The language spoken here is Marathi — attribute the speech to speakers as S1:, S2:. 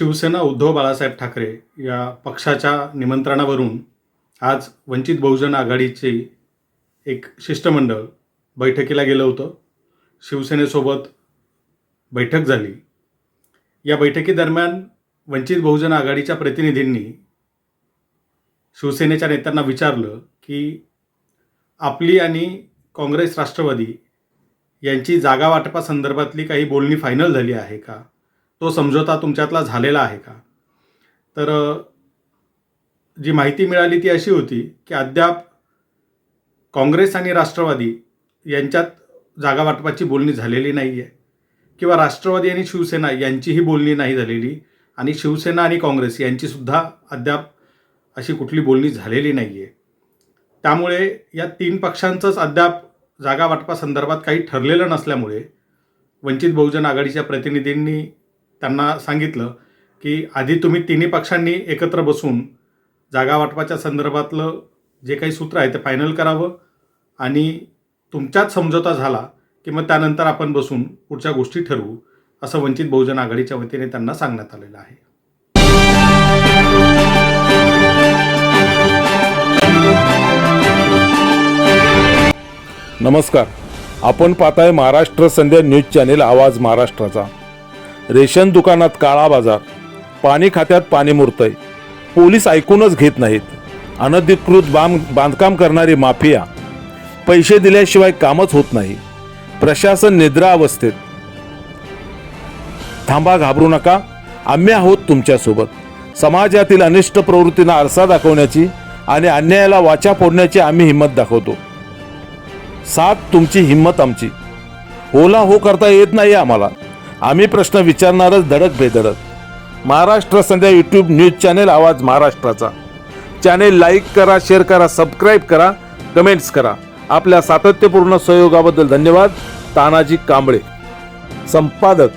S1: शिवसेना उद्धव बाळासाहेब ठाकरे या पक्षाच्या निमंत्रणावरून आज वंचित बहुजन आघाडीचे एक शिष्टमंडळ बैठकीला गेलं होतं. शिवसेनेसोबत बैठक झाली. या बैठकीदरम्यान वंचित बहुजन आघाडीच्या प्रतिनिधींनी शिवसेनेच्या नेत्यांना विचारलं की आपली आणि काँग्रेस राष्ट्रवादी यांची जागा वाटपासंदर्भातली काही बोलणी फायनल झाली आहे का? तो समझोता तुमच्यातला झालेला आहे का? तर जी माहिती मिळाली ती अशी होती की अद्याप काँग्रेस आणि राष्ट्रवादी यांच्यात जागा वाटपाची बोलणी झालेली नाही आहे किंवा राष्ट्रवादी आणि शिवसेना यांचीही बोलणी नाही झालेली आणि शिवसेना आणि काँग्रेस यांचीसुद्धा अद्याप अशी कुठली बोलणी झालेली नाही आहे त्यामुळे या तीन पक्षांचंच अद्याप जागा वाटपासंदर्भात काही ठरलेलं नसल्यामुळे वंचित बहुजन आघाडीच्या प्रतिनिधींनी त्यांना सांगितलं की आधी तुम्ही तिन्ही पक्षांनी एकत्र बसून जागा वाटपाच्या संदर्भातलं जे काही सूत्र आहे ते फायनल करावं आणि तुमच्यात समझोता झाला की मग त्यानंतर आपण बसून पुढच्या गोष्टी ठरवू असं वंचित बहुजन आघाडीच्या वतीने त्यांना सांगण्यात आलेलं आहे.
S2: नमस्कार. आपण पाहताय महाराष्ट्र संध्या न्यूज चॅनेल आवाज महाराष्ट्राचा. रेशन दुकानात काळा बाजार पाणी खात्यात पाणी मुरतंय. पोलीस ऐकूनच घेत नाहीत. अनधिकृत बांध बांधकाम करणारी माफिया. पैसे दिल्याशिवाय कामच होत नाही. प्रशासन निद्रा अवस्थेत. थांबा घाबरू नका. आम्ही आहोत तुमच्यासोबत. समाजातील अनिष्ट प्रवृत्तींना आरसा दाखवण्याची आणि अन्यायाला वाचा फोडण्याची आम्ही हिंमत दाखवतो. साथ तुमची हिंमत आमची. होला हो करता येत नाही आम्हाला. आम्ही प्रश्न विचारणारच धडक बेधडक. Maharashtra Sandhya YouTube news channel आवाज महाराष्ट्राचा. चॅनेल लाईक करा शेअर करा सबस्क्राईब करा कमेंट्स करा. आपल्या सातत्यपूर्ण सहयोगाबद्दल धन्यवाद. तानाजी कांबळे. संपादक.